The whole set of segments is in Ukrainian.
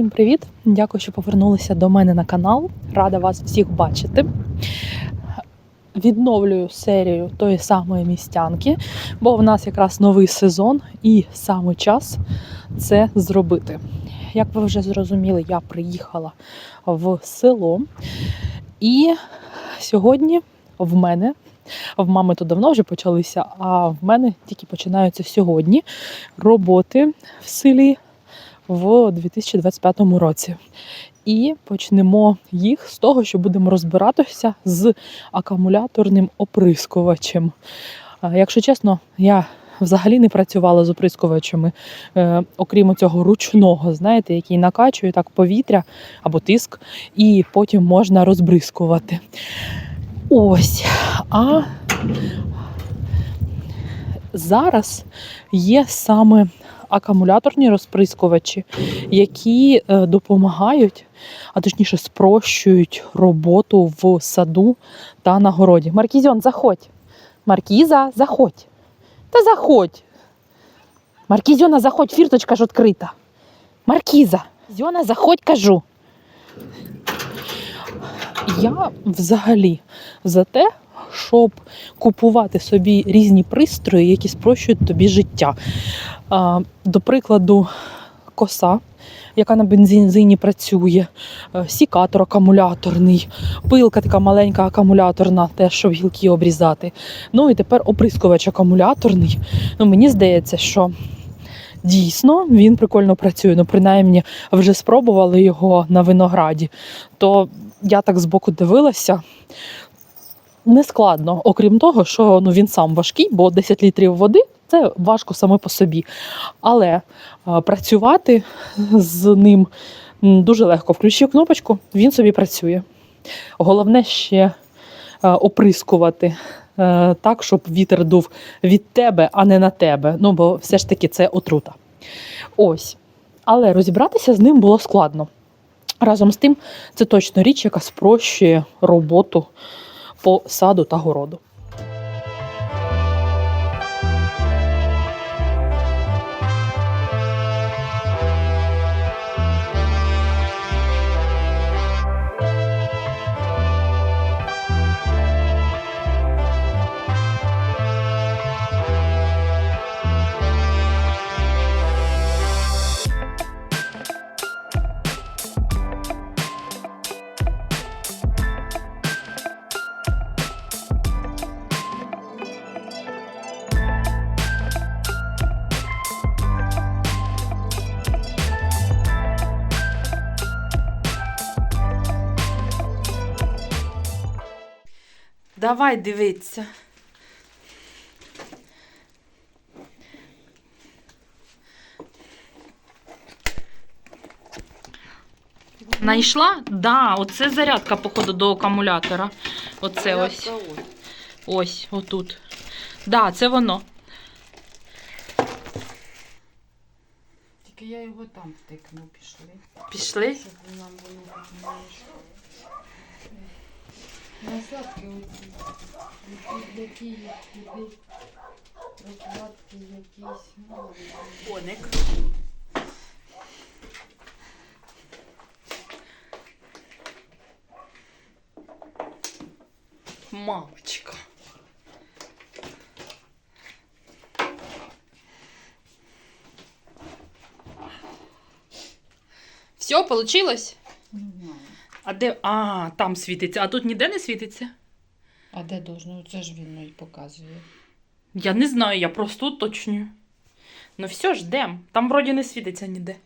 Всім привіт! Дякую, що повернулися до мене на канал. Рада вас всіх бачити. Відновлюю серію тої самої містянки, бо в нас якраз новий сезон і саме час це зробити. Як ви вже зрозуміли, я приїхала в село, і сьогодні в мене. В мами то давно вже почалися, а в мене тільки починаються сьогодні роботи в селі в 2025 році. І почнемо їх з того, що будемо розбиратися з акумуляторним оприскувачем. Якщо чесно, я взагалі не працювала з оприскувачами, е, окрім цього ручного, знаєте, який накачує так повітря або тиск, і потім можна розбризкувати. Ось. А зараз є саме акумуляторні розприскувачі, які е, допомагають, а точніше спрощують роботу в саду та на городі. Маркізьон, заходь. Маркіза, заходь. Та заходь. Маркізьона, заходь, фірточка ж відкрита. Маркіза, Зьона, заходь, кажу. Я взагалі за те, щоб купувати собі різні пристрої, які спрощують тобі життя. До прикладу, коса, яка на бензині працює, е, сікатор акумуляторний, пилка така маленька акумуляторна, теж щоб гілки обрізати. Ну і тепер оприскувач акумуляторний. Ну, мені здається, що дійсно він прикольно працює. Ну, принаймні, вже спробували його на винограді. То я так збоку дивилася. Не складно, окрім того, що ну, він сам важкий, бо 10 літрів води це важко саме по собі. Але працювати з ним дуже легко. Включив кнопочку, він собі працює. Головне ще оприскувати е, так, щоб вітер дув від тебе, а не на тебе. Ну, бо все ж таки це отрута. Ось. Але розібратися з ним було складно. Разом з тим, це точно річ, яка спрощує роботу по саду та городу. Давай дивитися. Найшла? Да, оце зарядка, походу, до акумулятора. Оце ось. Ось, отут. Да, це воно. Тільки я його там втикну, пішли. Пішли? Щоб нам воно. Насадки оці. Які, які, які розкладки якісь. Ну, Коник. Мамочка. Все, получилось? А де. А, там світиться, а тут ніде не світиться? А де должно? Це ж він і показує. Я не знаю, я просто уточнюю. Ну все, ждем. Там вроді не світиться ніде.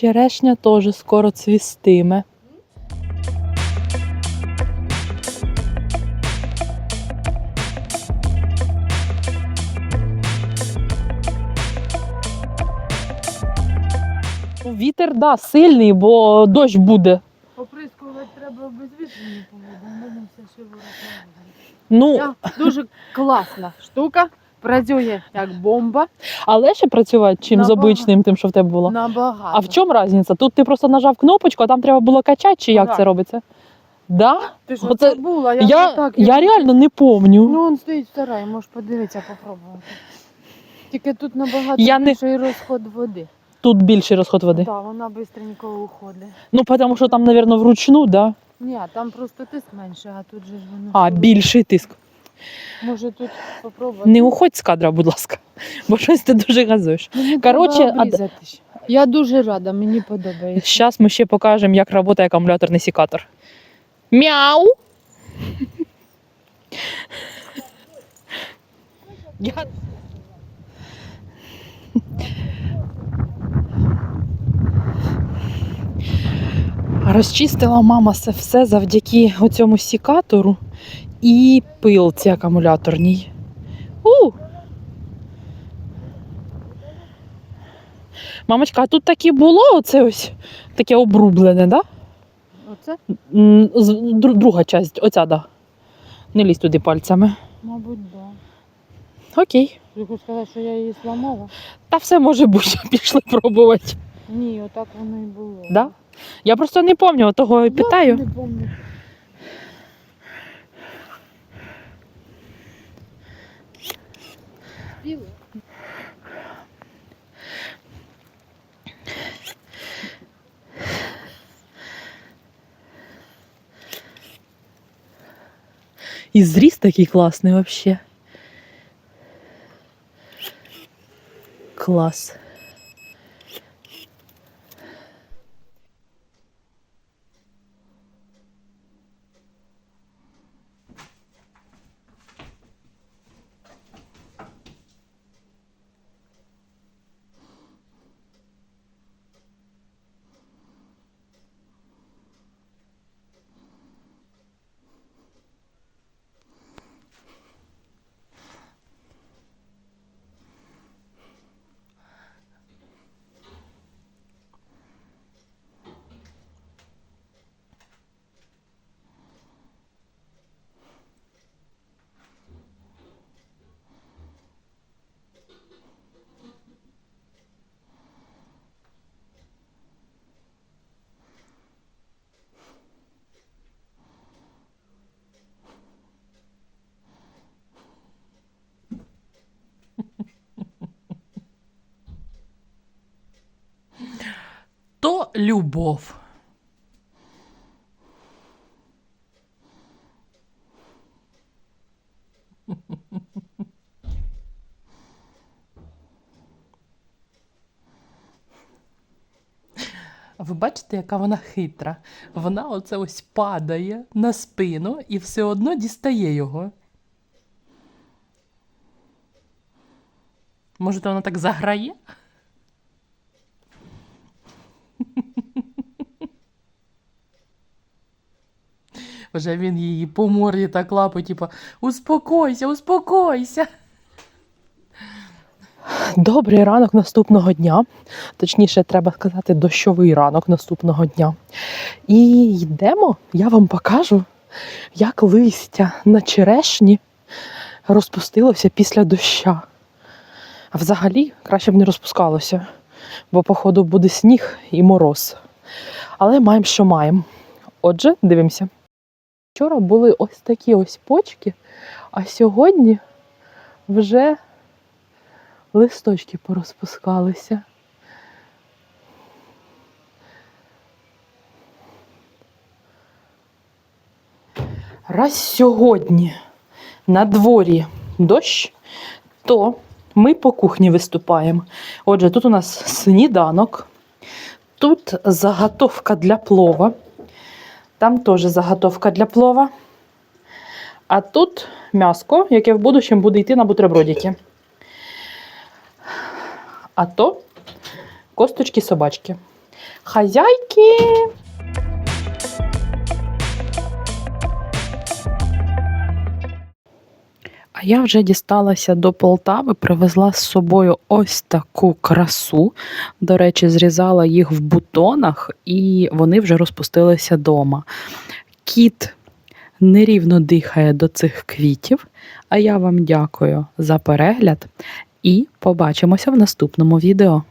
черешня теж скоро цвістиме. Вітер, да, сильний, бо дощ буде. Оприскувати треба безвітряні бо ми все ще виробляємо. Ну, Дуже класна штука. Працює як бомба. але ще працювати чим з обичним, тим, що в тебе було. Набагато. А в чому різниця? Тут ти просто нажав кнопочку, а там треба було качати, чи як Да. це робиться? Да? Ти ж Оце- оце була, я, Я, вже так. я реально не помню. Ну, він стоїть в сараї, можеш подивитися, попробувати. Тільки тут набагато Я не- більший розход води. Тут більший розход води. Так, вона швидко уходить. Ну, тому що там, мабуть, вручну, да? Ні, там просто тиск менше, а тут же ж воно. А, більший тиск. Може тут попробувати. Не уходь з кадра, будь ласка, бо щось ти дуже газуєш. Мені Коротше, треба а- обрізати ще. Я дуже рада, мені подобається. Зараз ми ще покажемо, як працює акумуляторний секатор. Мяу! Я... Розчистила мама це все завдяки оцьому сікатору і пилці акумуляторній. У! Мамочка, а тут таке було оце ось таке обрублене, да? Оце, Друга часть, оця, да. Не лізь туди пальцями. мабуть, да. Окей. Ти сказати, що я її зламала? Та все може бути, пішли пробувати. Ні, отак воно і було. Да? Я просто не пам'ятаю, того і питаю. Я не пам'ятаю. І зрис такий класний взагалі. Клас. Любов. Ви бачите, яка вона хитра. Вона оце ось падає на спину і все одно дістає його. Може, то вона так заграє? Вже він її по морді так лапить, типу, успокойся, успокойся. Добрий ранок наступного дня. Точніше, треба сказати, дощовий ранок наступного дня. І йдемо, я вам покажу, як листя на черешні розпустилося після доща. А взагалі краще б не розпускалося, бо, походу, буде сніг і мороз. Але маємо, що маємо. Отже, дивимося. Вчора були ось такі ось почки, а сьогодні вже листочки порозпускалися. Раз сьогодні на дворі дощ, то ми по кухні виступаємо. Отже, тут у нас сніданок, тут заготовка для плова, там теж заготовка для плова. А тут м'яско, яке в будущем буде йти на бутербродики. А то косточки собачки. Хазяйки. А я вже дісталася до Полтави, привезла з собою ось таку красу. До речі, зрізала їх в бутонах, і вони вже розпустилися дома. Кіт нерівно дихає до цих квітів. А я вам дякую за перегляд і побачимося в наступному відео.